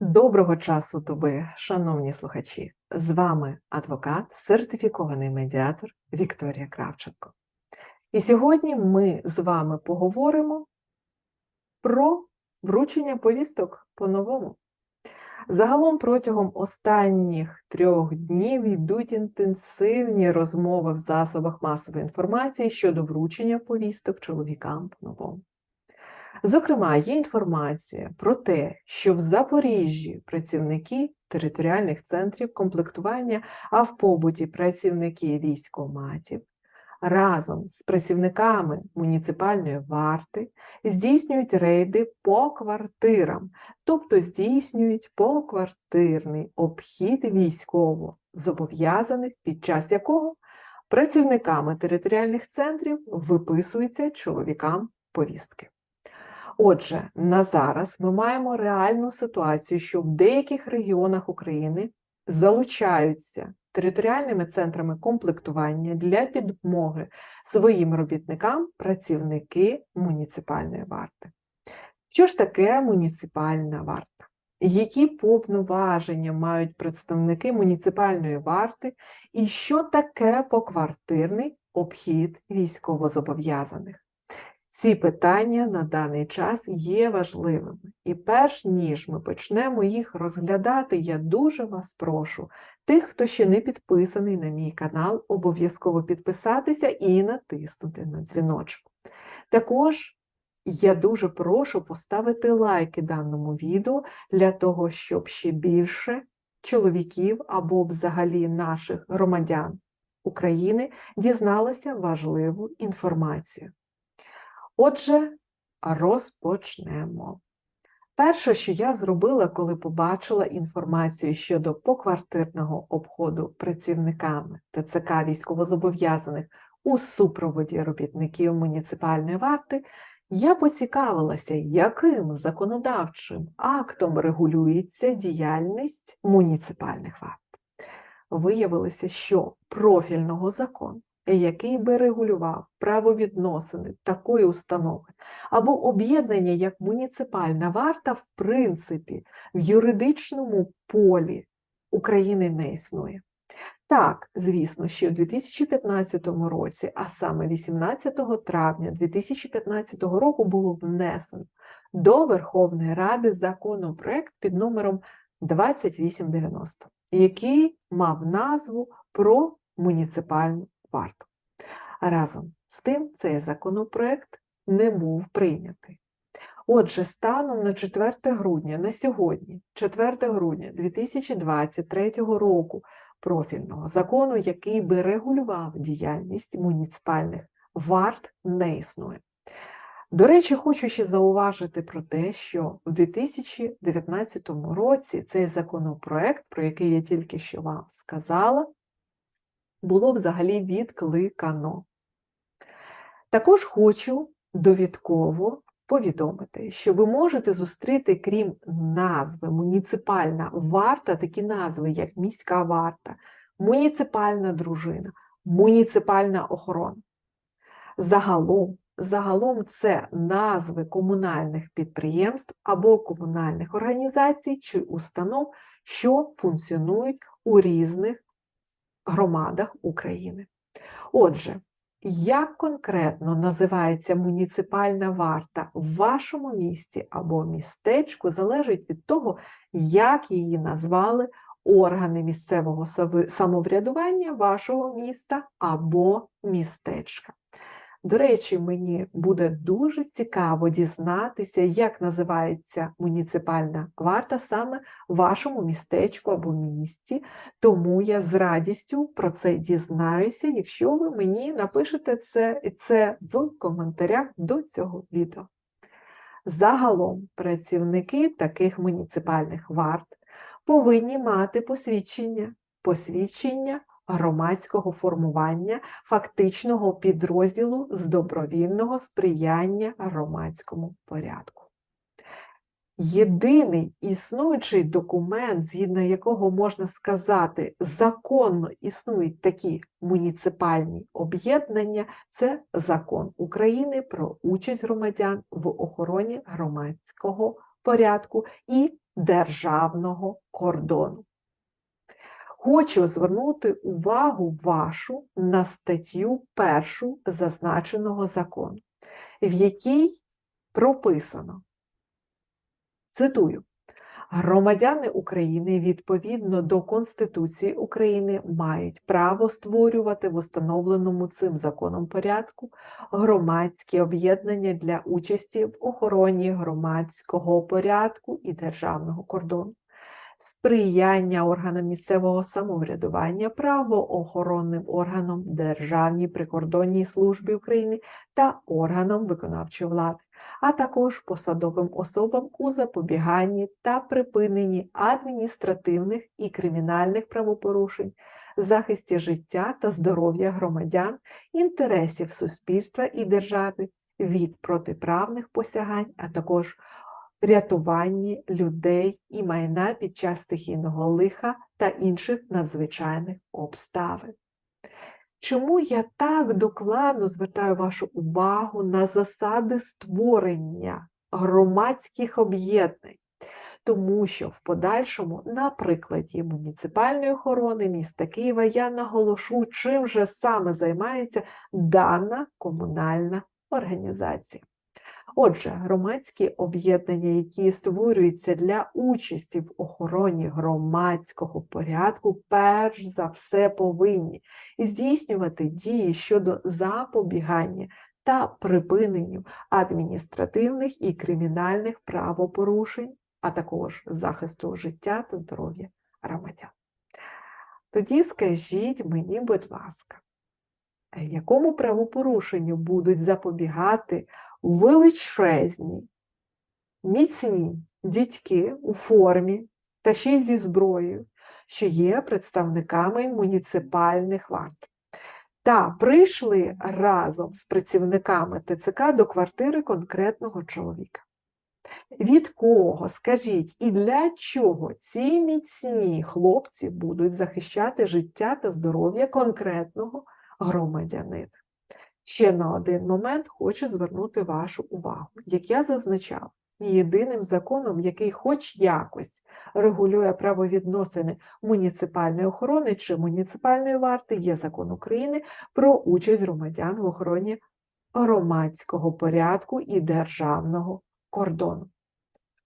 Доброго часу доби, шановні слухачі! З вами адвокат, сертифікований медіатор Вікторія Кравченко. І сьогодні ми з вами поговоримо про вручення повісток по-новому. Загалом протягом останніх трьох днів йдуть інтенсивні розмови в засобах масової інформації щодо вручення повісток чоловікам по-новому. Зокрема, є інформація про те, що в Запоріжжі працівники територіальних центрів комплектування, а в побуті працівники військоматів разом з працівниками муніципальної варти здійснюють рейди по квартирам, тобто здійснюють поквартирний обхід військово зобов'язаних, під час якого працівниками територіальних центрів виписуються чоловікам повістки. Отже, на зараз ми маємо реальну ситуацію, що в деяких регіонах України залучаються територіальними центрами комплектування для підмоги своїм робітникам працівники муніципальної варти. Що ж таке муніципальна варта? Які повноваження мають представники муніципальної варти, і що таке поквартирний обхід військовозобов'язаних? Ці питання на даний час є важливими. І перш ніж ми почнемо їх розглядати, я дуже вас прошу, тих, хто ще не підписаний на мій канал, обов'язково підписатися і натиснути на дзвіночок. Також я дуже прошу поставити лайки даному відео для того, щоб ще більше чоловіків або взагалі наших громадян України дізналося важливу інформацію. Отже, розпочнемо. Перше, що я зробила, коли побачила інформацію щодо поквартирного обходу працівниками ТЦК військовозобов'язаних у супроводі робітників муніципальної варти, я поцікавилася, яким законодавчим актом регулюється діяльність муніципальних варт. Виявилося, що профільного закону який би регулював правовідносини такої установи або об'єднання як муніципальна варта, в принципі, в юридичному полі України не існує. Так, звісно, ще у 2015 році, а саме 18 травня 2015 року було внесено до Верховної Ради законопроект під номером 2890, який мав назву про муніципальну варту. Разом з тим, цей законопроект не був прийнятий. Отже, станом на 4 грудня, на сьогодні, 4 грудня 2023 року, профільного закону, який би регулював діяльність муніципальних варт, не існує. До речі, хочу ще зауважити про те, що в 2019 році цей законопроект, про який я тільки що вам сказала, було взагалі відкликано. Також хочу довідково повідомити, що ви можете зустріти, крім назви муніципальна варта, такі назви, як міська варта, муніципальна дружина, муніципальна охорона. Загалом, загалом це назви комунальних підприємств або комунальних організацій чи установ, що функціонують у різних громадах України. Отже, як конкретно називається муніципальна варта в вашому місті або містечку, залежить від того, як її назвали органи місцевого самоврядування вашого міста або містечка. До речі, мені буде дуже цікаво дізнатися, як називається муніципальна варта саме в вашому містечку або місті, тому я з радістю про це дізнаюся, якщо ви мені напишете це, це в коментарях до цього відео. Загалом працівники таких муніципальних варт повинні мати посвідчення, посвідчення громадського формування фактичного підрозділу з добровільного сприяння громадському порядку. Єдиний існуючий документ, згідно якого можна сказати, законно існують такі муніципальні об'єднання, це закон України про участь громадян в охороні громадського порядку і державного кордону. Хочу звернути увагу вашу на статтю першу зазначеного закону, в якій прописано, цитую, Громадяни України відповідно до Конституції України мають право створювати в установленому цим законом порядку громадські об'єднання для участі в охороні громадського порядку і державного кордону, сприяння органам місцевого самоврядування, правоохоронним органам Державній прикордонній службі України та органам виконавчої влади а також посадовим особам у запобіганні та припиненні адміністративних і кримінальних правопорушень, захисті життя та здоров'я громадян, інтересів суспільства і держави від протиправних посягань, а також рятуванні людей і майна під час стихійного лиха та інших надзвичайних обставин. Чому я так докладно звертаю вашу увагу на засади створення громадських об'єднань? Тому що в подальшому, на прикладі муніципальної охорони міста Києва, я наголошу, чим же саме займається дана комунальна організація. Отже, громадські об'єднання, які створюються для участі в охороні громадського порядку, перш за все повинні здійснювати дії щодо запобігання та припиненню адміністративних і кримінальних правопорушень, а також захисту життя та здоров'я громадян. Тоді скажіть мені, будь ласка, якому правопорушенню будуть запобігати величезні, міцні дітьки у формі та ще й зі зброєю, що є представниками муніципальних варт. Та прийшли разом з працівниками ТЦК до квартири конкретного чоловіка. Від кого, скажіть, і для чого ці міцні хлопці будуть захищати життя та здоров'я конкретного громадянина? Ще на один момент хочу звернути вашу увагу. Як я зазначав, єдиним законом, який хоч якось регулює правовідносини муніципальної охорони чи муніципальної варти, є закон України про участь громадян в охороні громадського порядку і державного кордону.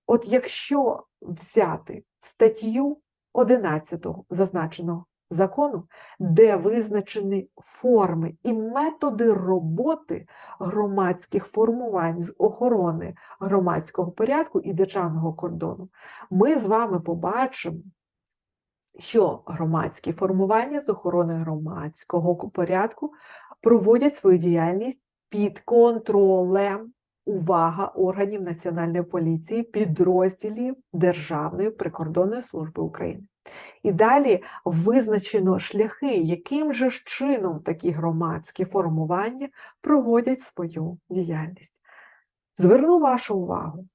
От якщо взяти статтю 11 зазначеного закону, де визначені форми і методи роботи громадських формувань з охорони громадського порядку і державного кордону, ми з вами побачимо, що громадські формування з охорони громадського порядку проводять свою діяльність під контролем. Увага органів Національної поліції, підрозділів Державної прикордонної служби України. І далі визначено шляхи, яким же ж чином такі громадські формування проводять свою діяльність. Зверну вашу увагу,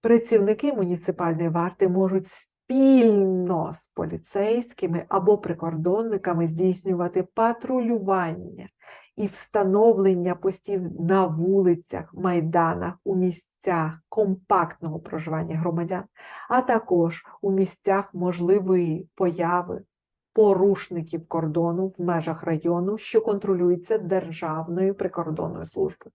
працівники муніципальної варти можуть спільно з поліцейськими або прикордонниками здійснювати патрулювання і встановлення постів на вулицях, майданах, у місцях компактного проживання громадян, а також у місцях можливої появи порушників кордону в межах району, що контролюється Державною прикордонною службою.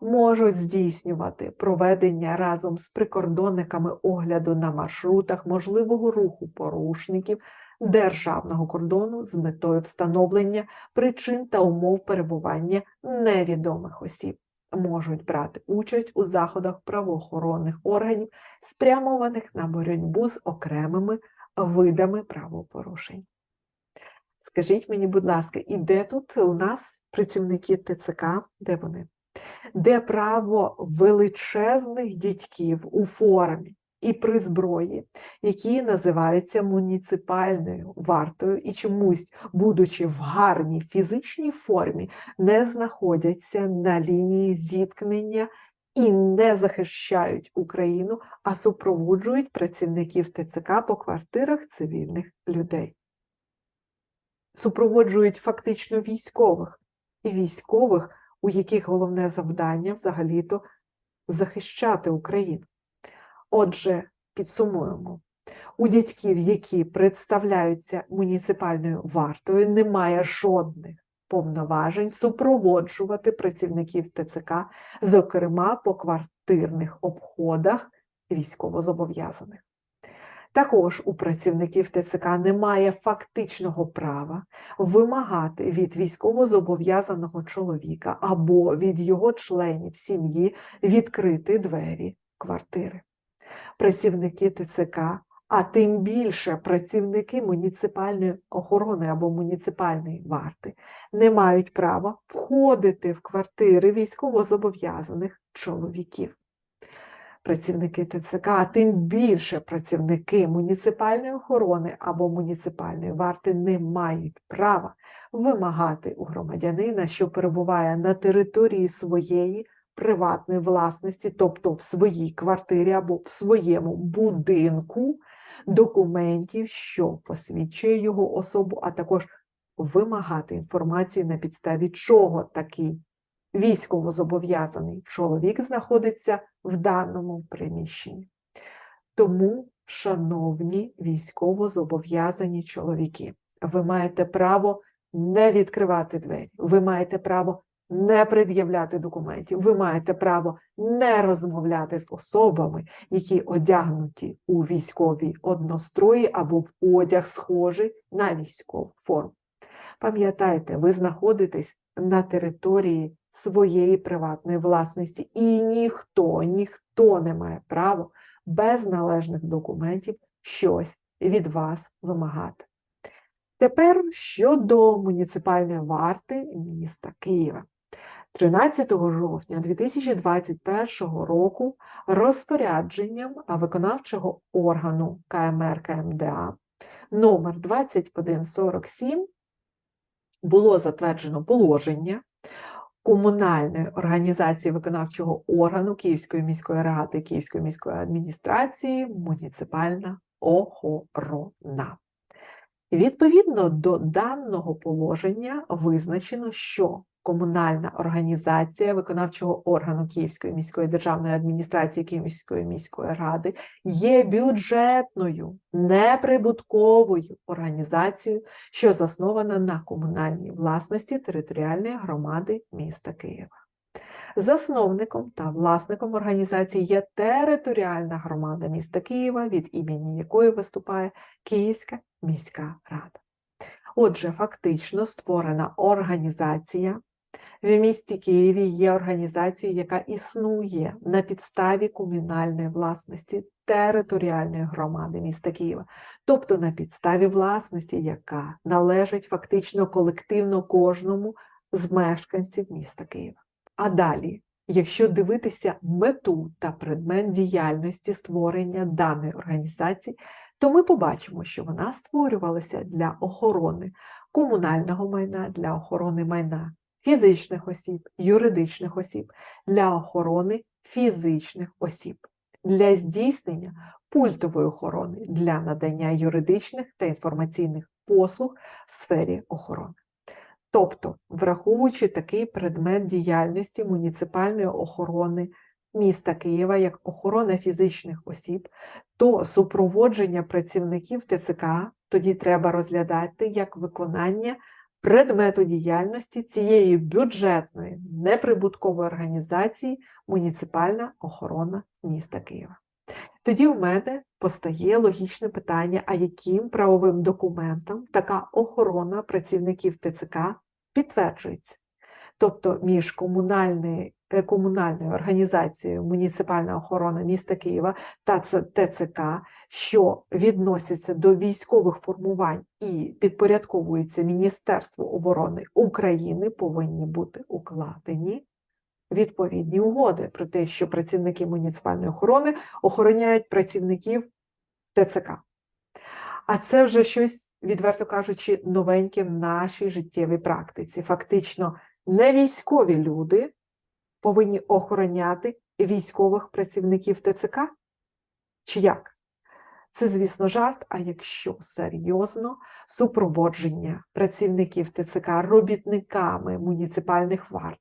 Можуть здійснювати проведення разом з прикордонниками огляду на маршрутах можливого руху порушників державного кордону з метою встановлення причин та умов перебування невідомих осіб. Можуть брати участь у заходах правоохоронних органів, спрямованих на боротьбу з окремими видами правопорушень. Скажіть мені, будь ласка, і де тут у нас працівники ТЦК? Де вони? Де право величезних дітьків у формі, і при зброї, які називаються муніципальною вартою, і чомусь, будучи в гарній фізичній формі, не знаходяться на лінії зіткнення і не захищають Україну, а супроводжують працівників ТЦК по квартирах цивільних людей. Супроводжують фактично військових і військових, у яких головне завдання взагалі-то захищати Україну. Отже, підсумуємо. У дядьків, які представляються муніципальною вартою, немає жодних повноважень супроводжувати працівників ТЦК, зокрема по квартирних обходах військовозобов'язаних. Також у працівників ТЦК немає фактичного права вимагати від військовозобов'язаного чоловіка або від його членів сім'ї відкрити двері квартири. Працівники ТЦК, а тим більше працівники муніципальної охорони або муніципальної варти не мають права входити в квартири військовозобов'язаних чоловіків. Працівники ТЦК, а тим більше працівники муніципальної охорони або муніципальної варти не мають права вимагати у громадянина, що перебуває на території своєї приватної власності, тобто в своїй квартирі або в своєму будинку, документів, що посвідчує його особу, а також вимагати інформації, на підставі чого такий військовозобов'язаний чоловік знаходиться в даному приміщенні. Тому, шановні військовозобов'язані чоловіки, ви маєте право не відкривати двері, ви маєте право не пред'являти документів, ви маєте право не розмовляти з особами, які одягнуті у військовій однострої або в одяг схожий на військову форму. Пам'ятайте, ви знаходитесь на території своєї приватної власності, і ніхто, ніхто не має права без належних документів щось від вас вимагати. Тепер щодо муніципальної варти міста Києва. 13 жовтня 2021 року розпорядженням виконавчого органу КМР КМДА номер 2147 було затверджено положення комунальної організації виконавчого органу Київської міської ради, Київської міської адміністрації муніципальна охорона. Відповідно до даного положення визначено, що комунальна організація виконавчого органу Київської міської державної адміністрації Київської міської ради є бюджетною, неприбутковою організацією, що заснована на комунальній власності територіальної громади міста Києва. Засновником та власником організації є територіальна громада міста Києва, від імені якої виступає Київська міська рада. Отже, фактично створена організація в місті Києві є організацією, яка існує на підставі комунальної власності територіальної громади міста Києва, тобто на підставі власності, яка належить фактично колективно кожному з мешканців міста Києва. А далі, якщо дивитися мету та предмет діяльності створення даної організації, то ми побачимо, що вона створювалася для охорони комунального майна, для охорони майна фізичних осіб, юридичних осіб, для охорони фізичних осіб, для здійснення пультової охорони для надання юридичних та інформаційних послуг в сфері охорони. Тобто, враховуючи такий предмет діяльності муніципальної охорони міста Києва як охорона фізичних осіб, то супроводження працівників ТЦК тоді треба розглядати як виконання предмету діяльності цієї бюджетної неприбуткової організації муніципальна охорона міста Києва. Тоді в мене постає логічне питання, а яким правовим документом така охорона працівників ТЦК підтверджується? Тобто між комунальною Е, комунальною організацією муніципальна охорона міста Києва та ТЦК, що відносяться до військових формувань і підпорядковуються Міністерству оборони України, повинні бути укладені відповідні угоди про те, що працівники муніципальної охорони охороняють працівників ТЦК. А це вже щось, відверто кажучи, новеньке в нашій життєвій практиці. Фактично, не військові люди повинні охороняти військових працівників ТЦК? Чи як? Це, звісно, жарт, а якщо серйозно, супроводження працівників ТЦК робітниками муніципальних варт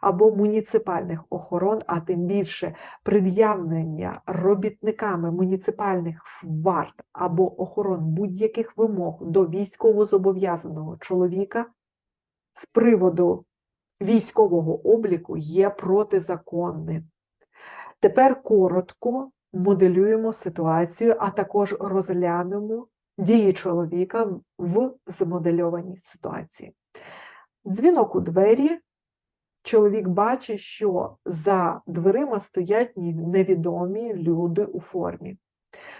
або муніципальних охорон, а тим більше пред'явлення робітниками муніципальних варт або охорон будь-яких вимог до військовозобов'язаного чоловіка з приводу військового обліку є протизаконним. Тепер коротко моделюємо ситуацію, а також розглянемо дії чоловіка в змодельованій ситуації. Дзвінок у двері. Чоловік бачить, що за дверима стоять невідомі люди у формі.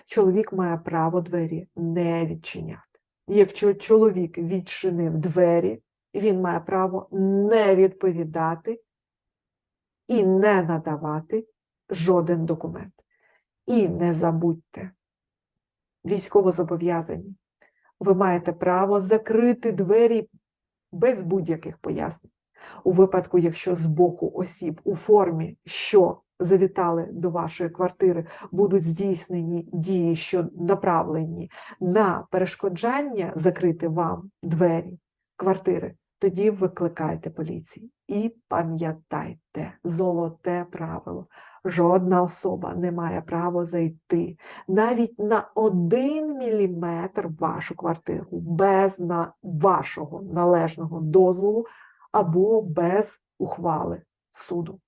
Чоловік має право двері не відчиняти. Якщо чоловік відчинив двері, він має право не відповідати і не надавати жоден документ. І не забудьте, військовозобов'язані, ви маєте право закрити двері без будь-яких пояснень. У випадку, якщо з боку осіб у формі, що завітали до вашої квартири, будуть здійснені дії, що направлені на перешкоджання закрити вам двері квартири, тоді викликайте поліцію. І пам'ятайте, золоте правило. Жодна особа не має права зайти навіть на один міліметр в вашу квартиру без на вашого належного дозволу або без ухвали суду.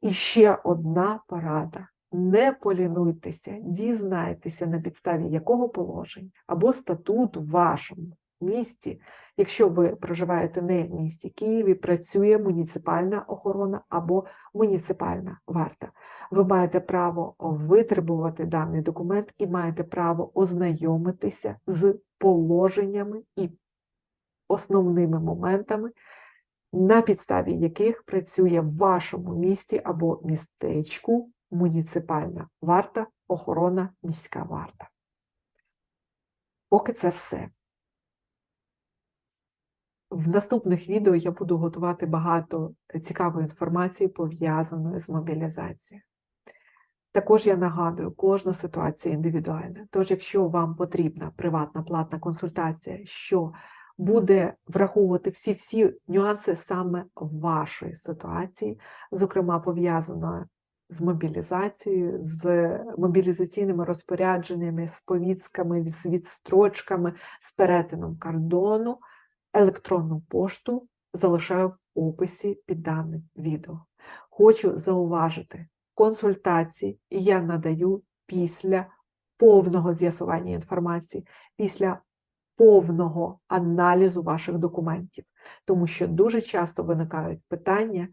І ще одна порада. Не полінуйтеся, дізнайтеся, на підставі якого положення або статут вашому місті, якщо ви проживаєте не в місті Києві, працює муніципальна охорона або муніципальна варта. Ви маєте право витребувати даний документ і маєте право ознайомитися з положеннями і основними моментами, на підставі яких працює в вашому місті або містечку муніципальна варта, охорона, міська варта. Поки це все. В наступних відео я буду готувати багато цікавої інформації, пов'язаної з мобілізацією. Також я нагадую, кожна ситуація індивідуальна. Тож, якщо вам потрібна приватна платна консультація, що буде враховувати всі-всі нюанси саме вашої ситуації, зокрема пов'язаної з мобілізацією, з мобілізаційними розпорядженнями, з повістками, з відстрочками, з перетином кордону, електронну пошту залишаю в описі під даним відео. Хочу зауважити, консультації я надаю після повного з'ясування інформації, після повного аналізу ваших документів, тому що дуже часто виникають питання,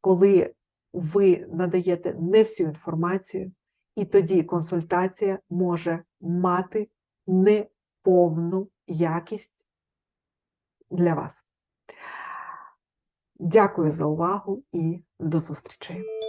коли ви надаєте не всю інформацію, і тоді консультація може мати неповну якість для вас. Дякую за увагу і до зустрічі!